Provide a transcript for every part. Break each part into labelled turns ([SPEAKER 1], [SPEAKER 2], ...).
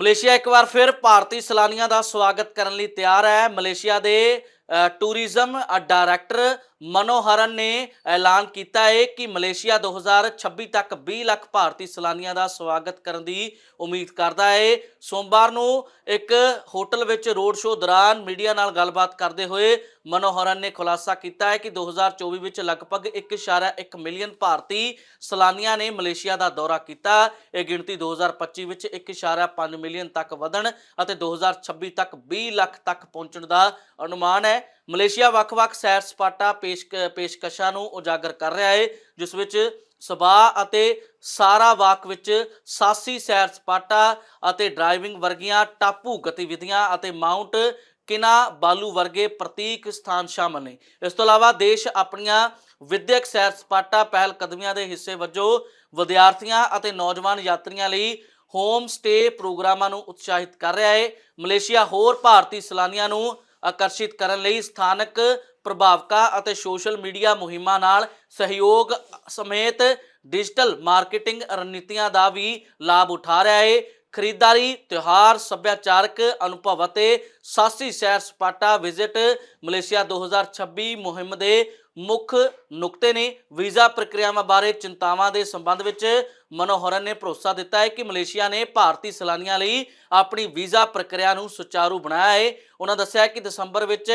[SPEAKER 1] Malaysia ਇੱਕ ਵਾਰ ਫਿਰ ਭਾਰਤੀ ਸੈਲਾਨੀਆਂ ਦਾ ਸਵਾਗਤ ਕਰਨ ਲਈ ਤਿਆਰ ਹੈ। ਮਲੇਸ਼ੀਆ ਦੇ ਟੂਰਿਜ਼ਮ ਡਾਇਰੈਕਟਰ ਮਨੋਹਰਨ ਨੇ ਐਲਾਨ ਕੀਤਾ ਹੈ ਕਿ ਮਲੇਸ਼ੀਆ 2026 ਤੱਕ 20 ਲੱਖ ਭਾਰਤੀ ਸੈਲਾਨੀਆਂ ਦਾ ਸਵਾਗਤ ਕਰਨ ਦੀ ਉਮੀਦ ਕਰਦਾ ਹੈ ਸੋਮਵਾਰ ਨੂੰ ਇੱਕ ਹੋਟਲ ਵਿੱਚ ਰੋਡ ਸ਼ੋਅ ਦੌਰਾਨ ਮੀਡੀਆ ਨਾਲ ਗੱਲਬਾਤ ਕਰਦੇ ਹੋਏ ਮਨੋਹਰਨ ਨੇ ਖੁਲਾਸਾ ਕੀਤਾ ਹੈ ਕਿ 2024 ਵਿੱਚ ਲਗਭਗ 1.1 ਮਿਲੀਅਨ ਭਾਰਤੀ ਸੈਲਾਨੀਆਂ ਨੇ ਮਲੇਸ਼ੀਆ ਦਾ ਦੌਰਾ ਕੀਤਾ। ਇਹ ਗਿਣਤੀ 2025 ਵਿੱਚ 1.5 ਮਿਲੀਅਨ ਤੱਕ ਵਧਣ ਅਤੇ 2026 ਤੱਕ 20 ਲੱਖ ਤੱਕ ਪਹੁੰਚਣ ਦਾ ਅਨੁਮਾਨ ਹੈ। ਮਲੇਸ਼ੀਆ ਵੱਖ-ਵੱਖ ਸੈਰ ਸਪਾਟਾ ਪੇਸ਼ ਪੇਸ਼ਕਸ਼ਾਂ ਨੂੰ ਉਜਾਗਰ ਕਰ ਰਿਹਾ ਹੈ ਜਿਸ ਵਿੱਚ ਸਬਾ ਅਤੇ ਸਾਰਾ ਵਾਕ ਵਿੱਚ ਸਾਸੀ ਸੈਰ ਸਪਾਟਾ ਅਤੇ ਡਰਾਈਵਿੰਗ ਵਰਗੀਆਂ ਟਾਪੂ ਗਤੀਵਿਧੀਆਂ ਅਤੇ ਮਾਊਂਟ ਕਿਨਾ ਬਾਲੂ ਵਰਗੇ ਪ੍ਰਤੀਕ ਸਥਾਨ ਸ਼ਾਮਲ ਨੇ। ਇਸ ਤੋਂ ਇਲਾਵਾ ਦੇਸ਼ ਆਪਣੀਆਂ ਵਿਦਿਅਕ ਸੈਰ ਸਪਾਟਾ ਪਹਿਲ ਕਦਮੀਆਂ ਦੇ ਹਿੱਸੇ ਵਜੋਂ ਵਿਦਿਆਰਥੀਆਂ ਅਤੇ ਨੌਜਵਾਨ ਯਾਤਰੀਆਂ ਲਈ ਹੋਮ ਸਟੇ ਪ੍ਰੋਗਰਾਮਾਂ ਨੂੰ ਉਤਸ਼ਾਹਿਤ ਕਰ ਰਿਹਾ ਹੈ ਮਲੇਸ਼ੀਆ ਹੋਰ ਭਾਰਤੀ ਸੈਲਾਨੀਆਂ ਨੂੰ ਆਕਰਸ਼ਿਤ ਕਰਨ ਲਈ ਸਥਾਨਕ ਪ੍ਰਭਾਵਕਾਂ ਅਤੇ ਸੋਸ਼ਲ ਮੀਡੀਆ ਮੁਹਿੰਮਾਂ ਨਾਲ ਸਹਿਯੋਗ ਸਮੇਤ ਡਿਜੀਟਲ ਮਾਰਕੀਟਿੰਗ ਰਣਨੀਤੀਆਂ ਦਾ ਵੀ ਲਾਭ ਉਠਾ ਰਿਹਾ ਹੈ ਖਰੀਦਦਾਰੀ, ਤਿਉਹਾਰ, ਸੱਭਿਆਚਾਰਕ ਅਨੁਭਵ ਅਤੇ ਸਾਸੀ ਸੈਰ ਸਪਾਟਾ ਵਿਜ਼ਿਟ ਮਲੇਸ਼ੀਆ 2026 ਮੁਹਿੰਮ ਦੇ ਮੁੱਖ ਨੁਕਤੇ ਨੇ। ਵੀਜ਼ਾ ਪ੍ਰਕਿਰਿਆਵਾਂ ਬਾਰੇ ਚਿੰਤਾਵਾਂ ਦੇ ਸੰਬੰਧ ਵਿੱਚ ਮਨੋਹਰਨ ਨੇ ਭਰੋਸਾ ਦਿੱਤਾ ਹੈ ਕਿ ਮਲੇਸ਼ੀਆ ਨੇ ਭਾਰਤੀ ਸੈਲਾਨੀਆਂ ਲਈ ਆਪਣੀ ਵੀਜ਼ਾ ਪ੍ਰਕਿਰਿਆ ਨੂੰ ਸੁਚਾਰੂ ਬਣਾਇਆ ਹੈ। ਉਹਨਾਂ ਦੱਸਿਆ ਕਿ ਦਸੰਬਰ ਵਿੱਚ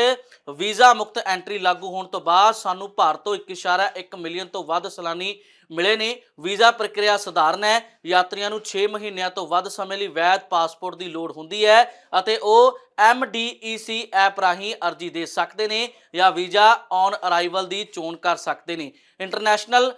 [SPEAKER 1] ਵੀਜ਼ਾ ਮੁਕਤ ਐਂਟਰੀ ਲਾਗੂ ਹੋਣ ਤੋਂ ਬਾਅਦ ਸਾਨੂੰ ਭਾਰਤ ਤੋਂ 1.1 ਮਿਲੀਅਨ ਤੋਂ ਵੱਧ ਸੈਲਾਨੀ ਮਿਲੇ ਨੇ। ਵੀਜ਼ਾ ਪ੍ਰਕਿਰਿਆ ਸਧਾਰਨ ਹੈ। ਯਾਤਰੀਆਂ ਨੂੰ 6 ਮਹੀਨਿਆਂ ਤੋਂ ਵੱਧ ਸਮੇਂ ਲਈ ਵੈਧ ਪਾਸਪੋਰਟ ਦੀ ਲੋੜ ਹੁੰਦੀ ਹੈ ਅਤੇ ਉਹ MDEC ਐਪ ਰਾਹੀਂ ਅਰਜ਼ੀ ਦੇ ਸਕਦੇ ਨੇ ਜਾਂ ਵੀਜ਼ਾ ਔਨ ਅਰਾਈਵਲ ਦੀ ਚੋਣ ਕਰ ਸਕਦੇ ਨੇ। ਇੰਟਰਨੈਸ਼ਨਲ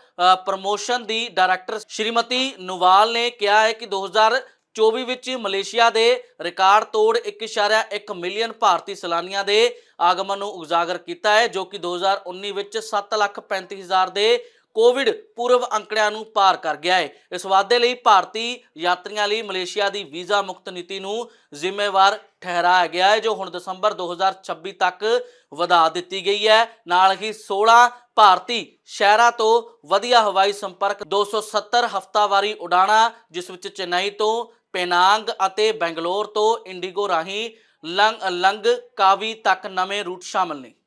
[SPEAKER 1] ਪ੍ਰਮੋਸ਼ਨ ਦੀ ਡਾਇਰੈਕਟਰ ਸ਼੍ਰੀਮਤੀ ਨੁਵਾਲ ਨੇ ਕਿਹਾ ਹੈ ਕਿ 2024 ਵਿੱਚ ਮਲੇਸ਼ੀਆ ਦੇ ਰਿਕਾਰਡ ਤੋੜ 1.1 ਮਿਲੀਅਨ ਭਾਰਤੀ ਸੈਲਾਨੀਆਂ ਦੇ ਆਗਮਨ ਨੂੰ ਉਜਾਗਰ ਕੀਤਾ ਹੈ ਜੋ ਕਿ 2019 ਵਿੱਚ 7,35,000 ਦੇ ਕੋਵਿਡ ਪੂਰਵ ਅੰਕੜਿਆਂ ਨੂੰ ਪਾਰ ਕਰ ਗਿਆ ਹੈ। ਇਸ ਵਾਧੇ ਲਈ ਭਾਰਤੀ ਯਾਤਰੀਆਂ ਲਈ ਮਲੇਸ਼ੀਆ ਦੀ ਵੀਜ਼ਾ ਮੁਕਤ ਨੀਤੀ ਨੂੰ ਜ਼ਿੰਮੇਵਾਰ ਠਹਿਰਾਇਆ ਗਿਆ ਹੈ, ਜੋ ਹੁਣ ਦਸੰਬਰ 2026 ਤੱਕ ਵਧਾ ਦਿੱਤੀ ਗਈ ਹੈ। ਨਾਲ ਹੀ 16 ਭਾਰਤੀ ਸ਼ਹਿਰਾਂ ਤੋਂ ਵਧੀਆ ਹਵਾਈ ਸੰਪਰਕ 270 ਹਫ਼ਤਾਵਾਰੀ ਉਡਾਣਾਂ, ਜਿਸ ਵਿੱਚ ਚੇਨਈ ਤੋਂ ਪੇਨਾਂਗ ਅਤੇ ਬੈਂਗਲੌਰ ਤੋਂ ਇੰਡੀਗੋ ਰਾਹੀਂ ਲੰਗ ਲੰਗ ਕਾਵੀ ਤੱਕ ਨਵੇਂ ਰੂਟ ਸ਼ਾਮਲ ਨੇ।